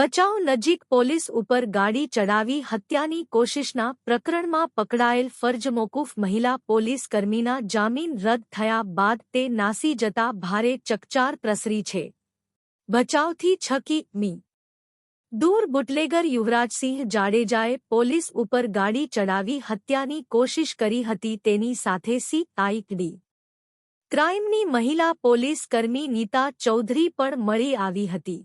બચાવ નજીક પોલીસ ઉપર ગાડી ચડાવી હત્યાની કોશિશના પ્રકરણમાં પકડાયેલ ફરજમોકૂફ મહિલા પોલીસ કર્મીના જામીન રદ થયા બાદ તે નાસી જતા ભારે ચકચાર પ્રસરી છે. બચાવથી છકી મી. દૂર બુટલેગર યુવરાજસિંહ જાડેજાએ પોલીસ ઉપર ગાડી ચડાવી હત્યાની કોશિશ કરી હતી તેની સાથે સી આઈકડી ક્રાઇમની મહિલા પોલીસ કર્મી નીતા ચૌધરી પણ મળી આવી હતી.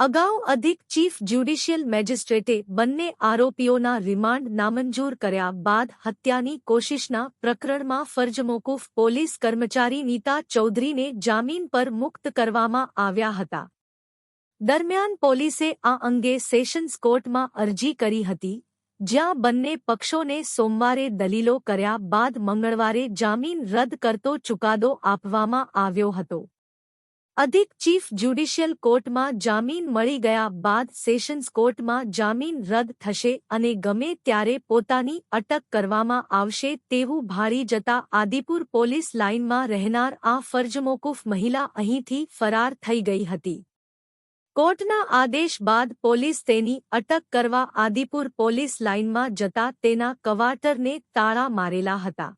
અગાઉ અધિક ચીફ જ્યુડિશિયલ મેજિસ્ટ્રેટે બંને આરોપીઓના રિમાન્ડ નામંજૂર કર્યા બાદ હત્યાની કોશિશના પ્રકરણમાં ફરજમોકૂફ પોલીસ કર્મચારી નીતા ચૌધરીને જામીન પર મુક્ત કરવામાં આવ્યા હતા. દરમિયાન પોલીસે આ અંગે સેશન્સ કોર્ટમાં અરજી કરી હતી, જ્યાં બંને પક્ષોને સોમવારે દલીલો કર્યા બાદ મંગળવારે જામીન રદ કરતો ચુકાદો આપવામાં આવ્યો હતો. અધિક ચીફ જ્યુડિશિયલ કોર્ટમાં જામીન મળી ગયા બાદ સેશન્સ કોર્ટમાં જામીન રદ થશે અને ગમે ત્યારે પોતાની અટક કરવામાં આવશે તેવું ભારી જતા આદિપુર પોલીસ લાઇનમાં રહેનાર આ ફરજમોકૂફ મહિલા અહીંથી ફરાર થઈ ગઈ હતી. કોર્ટના આદેશ બાદ પોલીસ તેની અટક કરવા આદિપુર પોલીસ લાઇનમાં જતા તેના કવાટરને તાળા મારેલા હતા.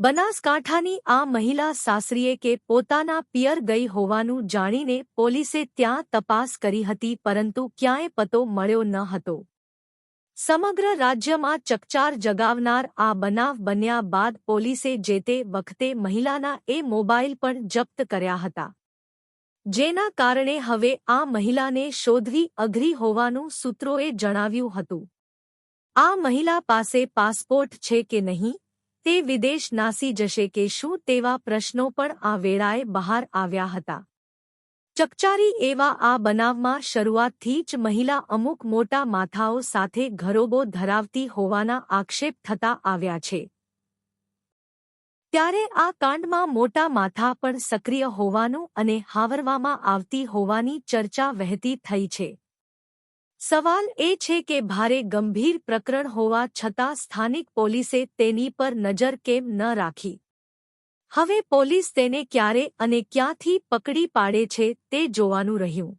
બનાસકાંઠાની આ મહિલા સાસરીએ કે પોતાના પિયર ગઈ હોવાનું જાણીને પોલીસે ત્યાં તપાસ કરી હતી પરંતુ ક્યાંય પતો મળ્યો ન હતો. સમગ્ર રાજ્યમાં ચકચાર જગાવનાર આ બનાવ બન્યા બાદ પોલીસે જે તે વખતે મહિલાના એ મોબાઈલ પણ જપ્ત કર્યા હતા. જેના કારણે હવે આ મહિલાને શોધવી અઘરી હોવાનું સૂત્રોએ જણાવ્યું હતું. આ મહિલા પાસે પાસપોર્ટ છે કે નહીં? તે વિદેશ નાસી જશે કે શું તેવા પ્રશ્નો પણ આ વેળાએ બહાર આવ્યા હતા. ચકચારી એવા આ બનાવમાં શરૂઆતથી જ મહિલા અમુક મોટા માથાઓ સાથે ઘરોબો ધરાવતી હોવાના આક્ષેપ થતા આવ્યા છે. ત્યારે આ કાંડમાં મોટા માથા પણ સક્રિય હોવાનું અને હાવરવામાં આવતી હોવાની ચર્ચા વહેતી થઈ છે. સવાલ એ છે કે ભારે ગંભીર પ્રકરણ હોવા છતાં સ્થાનિક પોલીસે તેની પર નજર કેમ ન રાખી? હવે પોલીસ તેને ક્યારે અને ક્યાંથી પકડી પાડે છે તે જોવાનું રહ્યું.